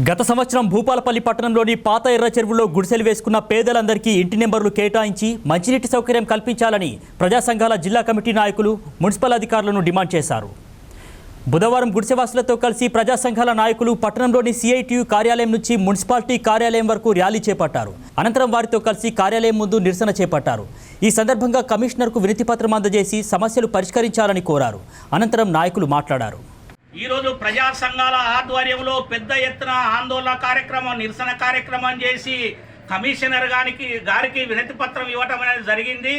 గత సంవత్సరం భూపాలపల్లి పట్టణంలోని పాత ఎర్ర చెరువులో గుడిసెలు వేసుకున్న పేదలందరికీ ఇంటి నెంబర్లు కేటాయించి మంచినీటి సౌకర్యం కల్పించాలని ప్రజా సంఘాల జిల్లా కమిటీ నాయకులు మున్సిపల్ అధికారులను డిమాండ్ చేశారు. బుధవారం గుడిసెవాసులతో కలిసి ప్రజా సంఘాల నాయకులు పట్టణంలోని సిఐటియు కార్యాలయం నుంచి మున్సిపాలిటీ కార్యాలయం వరకు ర్యాలీ చేపట్టారు. అనంతరం వారితో కలిసి కార్యాలయం ముందు నిరసన చేపట్టారు. ఈ సందర్భంగా కమిషనర్కు వినతిపత్రం అందజేసి సమస్యలు పరిష్కరించాలని కోరారు. అనంతరం నాయకులు మాట్లాడారు. ఈరోజు ప్రజా సంఘాల ఆధ్వర్యంలో పెద్ద ఎత్తున ఆందోళన కార్యక్రమం నిరసన కార్యక్రమం చేసి కమిషనర్ గారికి గారికి వినతి పత్రం ఇవ్వటం అనేది జరిగింది.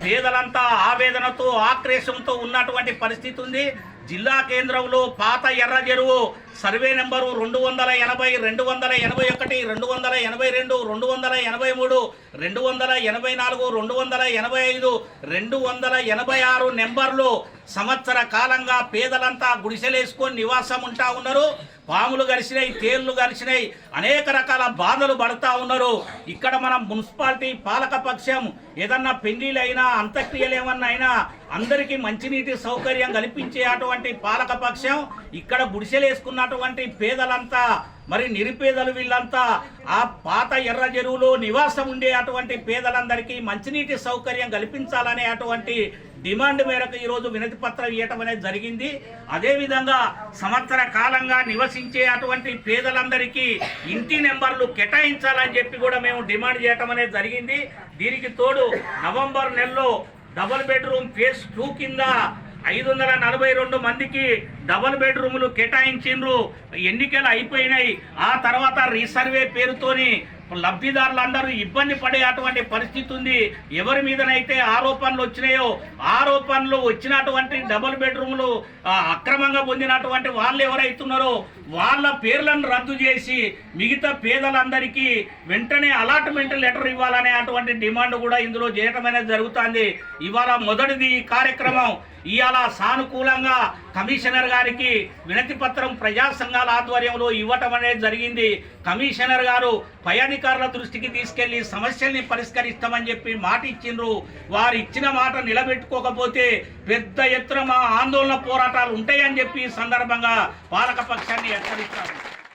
పేదలంతా ఆవేదనతో ఆక్రోశంతో ఉన్నటువంటి పరిస్థితి ఉంది. జిల్లా కేంద్రంలో పాత ఎర్ర చెరువు సర్వే నెంబరు రెండు వందల ఎనభై రెండు వందల ఎనభై ఒకటి రెండు వందల ఎనభై రెండు రెండు వందల ఎనభై మూడు రెండు వందల ఎనభై నాలుగు రెండు వందల ఎనభై ఐదు రెండు వందల ఎనభై ఆరు నెంబర్లు సంవత్సర కాలంగా పేదలంతా గుడిసెలేసుకొని నివాసం ఉంటా ఉన్నారు. పాములు కలిసినాయి తేళ్ళు కలిసినాయి అనేక రకాల బాధలు పడుతూ ఉన్నారు. ఇక్కడ మనం మున్సిపాలిటీ పాలక పక్షం ఏదన్నా అయినా అంత్యక్రియలు ఏమన్నా అయినా అందరికీ మంచినీటి సౌకర్యం కల్పించే అటువంటి పాలక పక్షం ఇక్కడ అటువంటి పేదలంతా మరి నిరుపేదలు వీళ్ళంతా ఆ పాత ఎర్ర చెరువులో నివాసం ఉండే అటువంటి పేదలందరికీ మంచినీటి సౌకర్యం కల్పించాలనే అటువంటి డిమాండ్ మేరకు ఈరోజు వినతి పత్రం ఇవ్వటం అనేది జరిగింది. అదేవిధంగా సంవత్సర కాలంగా నివసించే అటువంటి పేదలందరికీ ఇంటి నెంబర్లు కేటాయించాలని చెప్పి కూడా మేము డిమాండ్ చేయటం అనేది జరిగింది. దీనికి తోడు నవంబర్ నెలలో డబుల్ బెడ్రూమ్ ఫేస్ టూ కింద ఐదు వందల నలభై రెండు మందికి డబుల్ బెడ్రూములు కేటాయించిండ్రు. ఎన్నికలు అయిపోయినాయి. ఆ తర్వాత రీసర్వే పేరుతోని లబ్ధిదారులు అందరూ ఇబ్బంది పడే అటువంటి పరిస్థితి ఉంది. ఎవరి మీదనైతే ఆరోపణలు వచ్చినాయో ఆరోపణలు వచ్చినటువంటి డబుల్ బెడ్రూమ్లు అక్రమంగా పొందినటువంటి వాళ్ళు ఎవరైతున్నారో వాళ్ళ పేర్లను రద్దు చేసి మిగతా పేదలందరికీ వెంటనే అలాట్మెంట్ లెటర్ ఇవ్వాలనే అటువంటి డిమాండ్ కూడా ఇందులో చేయటం అనేది జరుగుతుంది. ఇవాళ మొదటిది ఈ కార్యక్రమం. ఇవాళ సానుకూలంగా కమిషనర్ గారికి వినతి పత్రం ప్రజా సంఘాల ఆధ్వర్యంలో ఇవ్వటం అనేది జరిగింది. కమిషనర్ గారు పై అధికారుల దృష్టికి తీసుకెళ్ళి సమస్యల్ని పరిష్కరిస్తామని చెప్పి మాట ఇచ్చిండ్రు. వారు ఇచ్చిన మాట నిలబెట్టుకోకపోతే పెద్ద ఎత్తున మా ఆందోళన పోరాటాలు ఉంటాయని చెప్పి సందర్భంగా పాలక పక్షాన్ని హెచ్చరిస్తారు.